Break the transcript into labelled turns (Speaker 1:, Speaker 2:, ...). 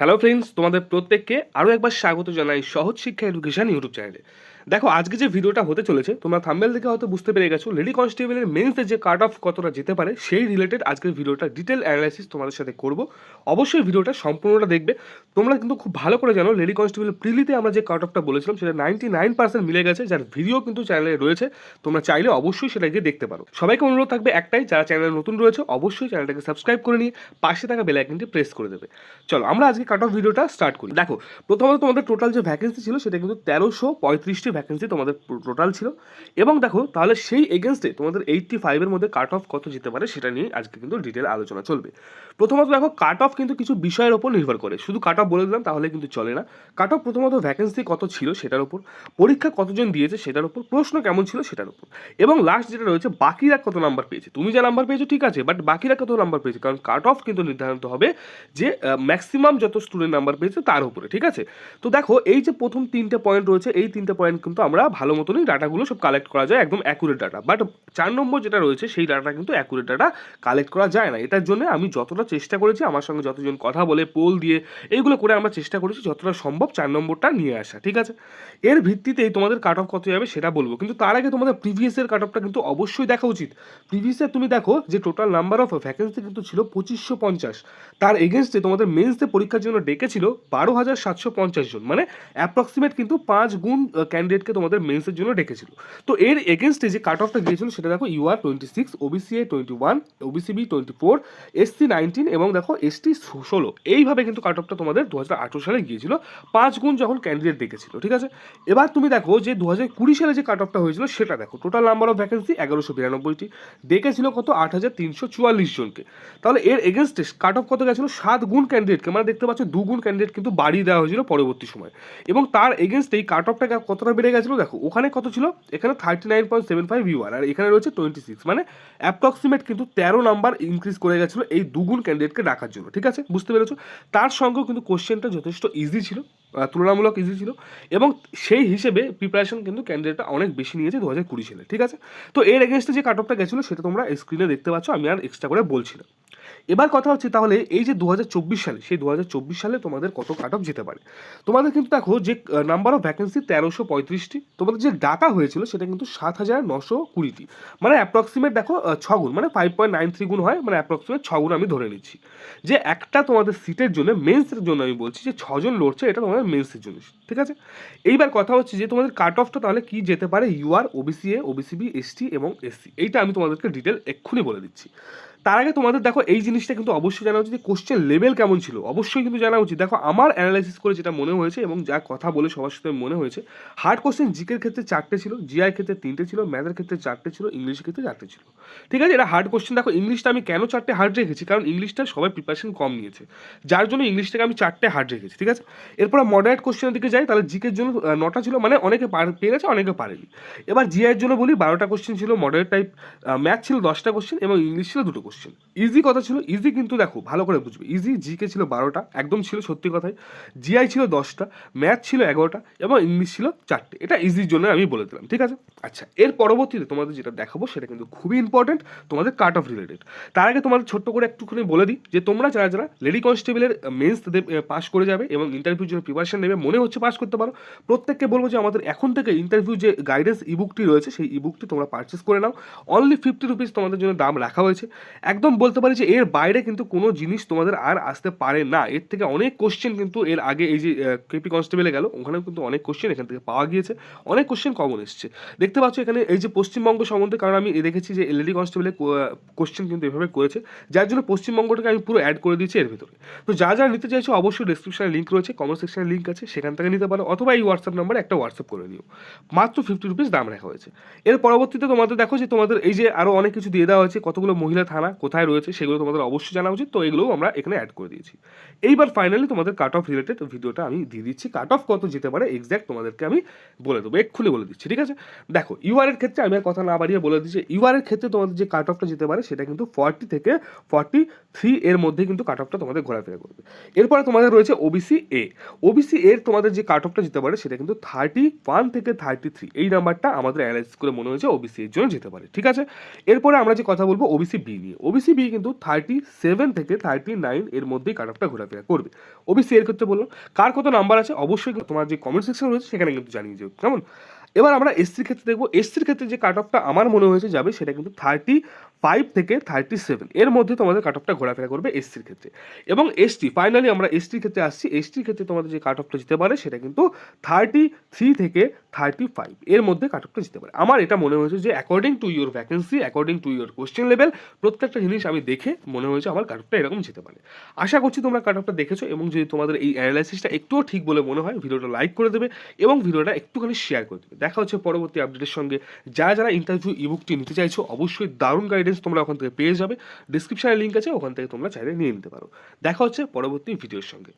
Speaker 1: Hello friends তোমাদের প্রত্যেককে আরও একবার স্বাগত জানাই সহজ শিক্ষা এডুকেশান ইউটিউব চ্যানেলে। দেখো, আজকে যে ভিডিওটা হতে চলেছে, তোমরা থাম্বেল দেখে হয়তো বুঝতে পেরে গেছো লেডি কনস্টেবলের মেন্সে যে কাট অফ কতটা যেতে পারে, সেই রিলেটেড আজকের ভিডিওটা ডিটেল অ্যানালাইসিস তোমাদের সাথে করব। অবশ্যই ভিডিওটা সম্পূর্ণটা দেখবে। তোমরা কিন্তু খুব ভালো করে জানো লেডি কনস্টেবল প্রিলিতে আমরা যে কাট অফটা বলেছিলাম, সেটা নাইনটি নাইন পার্সেন্ট মিলে গেছে, যার ভিডিও কিন্তু চ্যানেলে রয়েছে। তোমরা চাইলে অবশ্যই সেটা গিয়ে দেখতে পারো। সবাইকে অনুরোধ থাকবে একটাই, যারা চ্যানেলে নতুন রয়েছে, অবশ্যই চ্যানেলটাকে সাবস্ক্রাইব করে নিয়ে পাশে থাকা বেল আইকনটি প্রেস করে দেবে। চলো, আমরা আজকে কাট অফ ভিডিওটা স্টার্ট করি। দেখো, প্রথমত তোমাদের টোটাল যে ভ্যাকেন্সি ছিল, সেটা কিন্তু তেরোশো পঁয়ত্রিশটি ভ্যাকেন্সি তোমাদের টোটাল ছিল। এবং দেখো, তাহলে সেই এগেনস্টে তোমাদের এইটটি ফাইভের মধ্যে কাট অফ কত যেতে পারে সেটা নিয়ে আজকে কিন্তু ডিটেল আলোচনা চলবে। প্রথমত দেখো কাট অফ কিন্তু কিছু বিষয়ের ওপর নির্ভর করে। শুধু কাট অফ বলে দিলাম, তাহলে কিন্তু চলে না। কাট অফ প্রথমত ভ্যাকেন্সি কত ছিল সেটার উপর পরীক্ষা কতজন দিয়েছে সেটার উপর প্রশ্ন কেমন ছিল সেটার উপর এবং লাস্ট যেটা রয়েছে, বাকিরা কত নাম্বার পেয়েছে? তুমি যা নাম্বার পেয়েছ ঠিক আছে বাট বাকিরা কত নাম্বার পেয়েছে? কারণ কাট অফ কিন্তু নির্ধারিত হবে যে ম্যাক্সিমাম যত স্টুডেন্ট নাম্বার পেয়েছে তার উপরে, ঠিক আছে? তো দেখো, এই যে প্রথম তিনটে পয়েন্ট রয়েছে, এই তিনটে পয়েন্ট কিন্তু আমরা ভালো মতনই ডাটাগুলো সব কালেক্ট করা যায়, একদম অ্যাকুরেট ডাটা বাট চার নম্বর যেটা রয়েছে, সেই ডাটা কিন্তু অ্যাকুরেট ডাটা কালেক্ট করা যায় না। এটার জন্য আমি যতটা চেষ্টা করেছি, আমার সঙ্গে যতজন কথা বলে পোল দিয়ে, এইগুলো করে আমরা চেষ্টা করেছি যতটা সম্ভব চার নম্বরটা নিয়ে আসা, ঠিক আছে? এর ভিত্তিতেই তোমাদের কাট অফ কত যাবে সেটা বলব। কিন্তু তার আগে তোমাদের প্রিভিয়াসের কাট অফটা কিন্তু অবশ্যই দেখা উচিত। প্রিভিয়াসের তুমি দেখো যে টোটাল নাম্বার অফ ভ্যাকেন্সি কিন্তু ছিল পঁচিশশো পঞ্চাশ। তার এগেনস্টে তোমাদের মেন্সতে পরীক্ষার জন্য ডেকেছিল বারো হাজার সাতশো পঞ্চাশ জন। মানে অ্যাপ্রক্সিমেট কিন্তু পাঁচ গুণ ক্যান্ডিডেটকে তোমাদের মেন্সের জন্য ডেকেছিল। তো এর এগেনস্টে যে কাট অফটা গিয়েছিল সেটা দেখো UR twenty six OBC A twenty one OBC B twenty four SC nineteen এবং দেখো এসটি ষোলো। এইভাবে কিন্তু কাট অফটা তোমাদের দু হাজার আঠেরো সালে গিয়েছিল। পাঁচ গুণ যখন ক্যান্ডিডেট ডেকেছিল, ঠিক আছে? এবার তুমি দেখো যে দু হাজার কুড়ি সালে যে কাট অফটা হয়েছিল সেটা দেখো। টোটাল নাম্বার অফ ভ্যাকেন্সি এগারোশো বিরানব্বইটি। ডেকেছিল কত? আট হাজার তিনশো চুয়াল্লিশ জনকে। তাহলে এর এগেনস্টে কাট অফ কত গেছিল? সাত গুণ ক্যান্ডিডেটকে মানে দেখতে পাচ্ছ, দু গুণ ক্যান্ডিডেট কিন্তু বাড়িয়ে দেওয়া হয়েছিল পরবর্তী সময়। এবং তার এগেনস্টে এই কাট অফটা কতটা বেড়ে গেছিল, দেখো, ওখানে কত ছিল? এখানে thirty nine point seven five UR আর এখানে রয়েছে টোয়েন্টি সিক্স মানে অ্যাপ্রক্সিমেট কিন্তু তেরো নাম্বার ইনক্রিজ করে গেছিল এই দুগুণ ক্যান্ডিডেটকে ডাকার জন্য, ঠিক আছে? বুঝতে পেরেছ? তার সঙ্গেও কিন্তু কোশ্চেনটা যথেষ্ট ইজি ছিল। তুলনামূলক ইজি ছিল। এবং সেই হিসেবে প্রিপারেশন কিন্তু ক্যান্ডিডেটটা অনেক বেশি নিয়েছে দু হাজার কুড়ি সালে, ঠিক আছে? তো এর এগেনস্টে যে কাট অফটা গেছিল, সেটা তোমরা স্ক্রিনে দেখতে পাচ্ছ, আমি আর এক্সট্রা করে বলছি না। এবার কথা হচ্ছে তাহলে এই যে দু হাজার চব্বিশ সালে, সেই দু হাজার চব্বিশ সালে তোমাদের কত কাট অফ যেতে পারে? তোমাদের কিন্তু দেখো যে নাম্বার অফ ভ্যাকেন্সি তেরোশো পঁয়ত্রিশটি। তোমাদের যে ডাকা হয়েছিল, সেটা কিন্তু সাত হাজার নশো কুড়িটি। মানে অ্যাপ্রক্সিমেট দেখো ছগুণ মানে ফাইভ পয়েন্ট নাইন থ্রি গুণ হয় মানে অ্যাপ্রক্সিমেট ছগুণ আমি ধরে নিচ্ছি। যে একটা তোমাদের সিটের জন্য মেন্সের জন্য আমি বলছি যে ছজন লড়ছে, এটা তোমাদের মেন্সের জন্য ঠিক আছে? এইবার কথা হচ্ছে যে তোমাদের কাট অফটা তাহলে কি যেতে পারে? UR OBC A OBC B ST এবং এসসি এইটা আমি তোমাদেরকে ডিটেল এক্ষুনি বলে দিচ্ছি। তার আগে তোমাদের দেখো, এই জিনিসটা কিন্তু অবশ্যই জানা উচিত কোশ্চেন লেভেল কেমন ছিল। অবশ্যই কিন্তু জানা উচিত। দেখো, আমার অ্যানালাইসিস করে যেটা মনে হয়েছে এবং যা কথা বলে সবার সাথে মনে হয়েছে হার্ড কোশ্চেন জিকের ক্ষেত্রে চারটে ছিল জিআই ক্ষেত্রে তিনটে ছিল ম্যাথের ক্ষেত্রে চারটে ছিল ইংলিশের ক্ষেত্রে চারটে ছিল। ঠিক আছে? এটা হার্ড কোশ্চেন দেখো ইংলিশটা আমি কেন চারটে হার্ড রেখেছি? কারণ ইংলিশটা সবাই প্রিপারেশন কম নিয়েছে। যার জন্য ইংলিশটাকে আমি চারটে হার্ড রেখেছি, ঠিক আছে? এরপর মডারেট কোশ্চেনের দিকে যাই, তাহলে জিকের জন্য নটা ছিল মানে অনেকে পার- পেরেছে অনেকে পারেনি। এবার জিআইয়ের জন্য বলি, বারোটা কোশ্চেন ছিল মডারেট টাইপ ম্যাথ ছিল দশটা কোশ্চেন এবং ইংলিশ ছিল দুটো কোশ্চেন ইজি কথা ছিল ইজি কিন্তু দেখো, ভালো করে বুঝবে। ইজি জিকে ছিল বারোটা, একদম ছিল সত্যি কথাই। জিআই ছিল দশটা ম্যাথ ছিল এগারোটা, এবং ইংলিশ ছিল চারটে। এটা ইজির জন্য আমি বলে দিলাম, ঠিক আছে? আচ্ছা এর পরবর্তীতে তোমাদের যেটা দেখাবো, সেটা কিন্তু খুবই ইম্পর্টেন্ট তোমাদের কাট অফ রিলেটেড তার আগে তোমাদের ছোট্ট করে একটুখানি বলে দিই, যে তোমরা যারা যারা লেডি কনস্টেবলের মেন্স পাস করে যাবে এবং ইন্টারভিউর জন্য প্রিপারেশন নেবে, মনে হচ্ছে পাস করতে পারো। প্রত্যেককে বলব যে আমাদের এখন থেকে ইন্টারভিউ যে গাইডেন্স ইবুকটি রয়েছে, সেই ইবুকটি তোমরা পারচেস করে নাও। অনলি ফিফটি রুপিস তোমাদের জন্য দাম রাখা হয়েছে। একদম বলতে পারি যে এর বাইরে কিন্তু কোনো জিনিস তোমাদের আর আসতে পারে না। এর থেকে অনেক কোশ্চেন কিন্তু এর আগে এই যে কেপি কনস্টেবলে গেল, ওখানেও কিন্তু অনেক কোশ্চেন এখান থেকে পাওয়া গিয়েছে। অনেক কোশ্চেন কমন এসছে। দেখতে পাচ্ছ এখানে এই যে পশ্চিমবঙ্গ সম্বন্ধে, কারণ আমি দেখেছি যে লেডি কনস্টেবলে কোশ্চেন কিন্তু এভাবে করেছে। যার জন্য পশ্চিমবঙ্গটাকে আমি পুরো অ্যাড করে দিয়েছি এর ভিতরে। তো যা যা নিতে চাইছো অবশ্যই ডিসক্রিপশনে লিঙ্ক রয়েছে কমেন্ট সেকশনে লিঙ্ক আছে, সেখান থেকে নিতে পারো, অথবা এই হোয়াটসঅ্যাপ নাম্বারে একটা হোয়াটসঅ্যাপ করে নিও। মাত্র ফিফটি রুপিস দাম রাখা হয়েছে। এর পরবর্তীতে তোমাদের দেখো যে তোমাদের এই যে আরও অনেক কিছু দিয়ে দেওয়া হয়েছে, কতগুলো মহিলা থানা কোথায় রয়েছে সেগুলো তোমাদের অবশ্যই জানা উচিত। তো এগুলোও আমরা এখানে অ্যাড করে দিয়েছি। এইবার ফাইনালি তোমাদের কাট অফ রিলেটেড ভিডিওটা আমি দিয়ে দিচ্ছি। কাট অফ কত যেতে পারে এক্স্যাক্ট তোমাদেরকে আমি বলে দেবো। এক্ষুনি বলে দিচ্ছি, ঠিক আছে? দেখো ইউআর এর ক্ষেত্রে আমি আর কথা না বাড়িয়ে বলে দিচ্ছি ইউআর এর ক্ষেত্রে তোমাদের যে কাট অফটা যেতে পারে সেটা কিন্তু ফর্টি থেকে ফর্টি থ্রি এর মধ্যে কিন্তু কাট অফটা তোমাদের ঘোরাফেরা করবে। এরপরে তোমাদের রয়েছে ওবিসি এ ওবিসি এর তোমাদের যে কাট অফটা যেতে পারে সেটা কিন্তু থার্টি ওয়ান থেকে থার্টি থ্রি এই নাম্বারটা আমাদের অ্যানালাইসিস করে মনে হয়েছে ওবিসি এর জন্য যেতে পারে, ঠিক আছে? এরপরে আমরা যে কথা বলব ওবিসি বি নিয়ে ওবিসি বি কিন্তু থার্টি সেভেন থেকে থার্টি নাইন এর মধ্যেই কাট অফটা ঘোরাফেরা করবে। ওবিসি এর ক্ষেত্রে বললাম, কার কত নাম্বার আছে? অবশ্যই তোমার যে কমেন্ট সেকশন রয়েছে, সেখানে কিন্তু জানিয়ে যাও কেমন? এবার আমরা এসসির ক্ষেত্রে দেখব। এসসির ক্ষেত্রে যে কাট অফটা আমার মনে হয়েছে যাবে, সেটা কিন্তু থার্টি ফাইভ থেকে থার্টি সেভেন এর মধ্যে তোমাদের কাট অফটা ঘোরাফেরা করবে এসসির ক্ষেত্রে। এবং এসটি ফাইনালি আমরা এসটির ক্ষেত্রে আসছি। এসটির ক্ষেত্রে তোমাদের যে কাট অফটা যেতে পারে, সেটা কিন্তু থার্টি থ্রি থেকে থার্টি ফাইভ এর মধ্যে কাট অফটা যেতে পারে। আমার এটা মনে হয়েছে যে according to your vacancy according to your question level প্রত্যেকটা জিনিস আমি দেখে মনে হয়েছে আমার কাট অফটা এরকম যেতে পারে। আশা করছি তোমরা কাট অফটা দেখেছ এবং যদি তোমাদের এই অ্যানালাইসিসটা একটুও ঠিক বলে মনে হয়, ভিডিওটা লাইক করে দেবে এবং ভিডিওটা একটুখানি শেয়ার করে দেবে। দেখা হচ্ছে পরবর্তী আপডেটের সঙ্গে। যারা যারা ইন্টারভিউ ইবুকটি নিতে চাইছো, অবশ্যই দারুণ গাইডেন্স তোমরা ওখান থেকে পেয়ে যাবে। ডিসক্রিপশানে লিঙ্ক আছে, ওখান থেকে তোমরা চাইলে নিয়ে নিতে পারো। দেখা হচ্ছে পরবর্তী ভিডিওর সঙ্গে।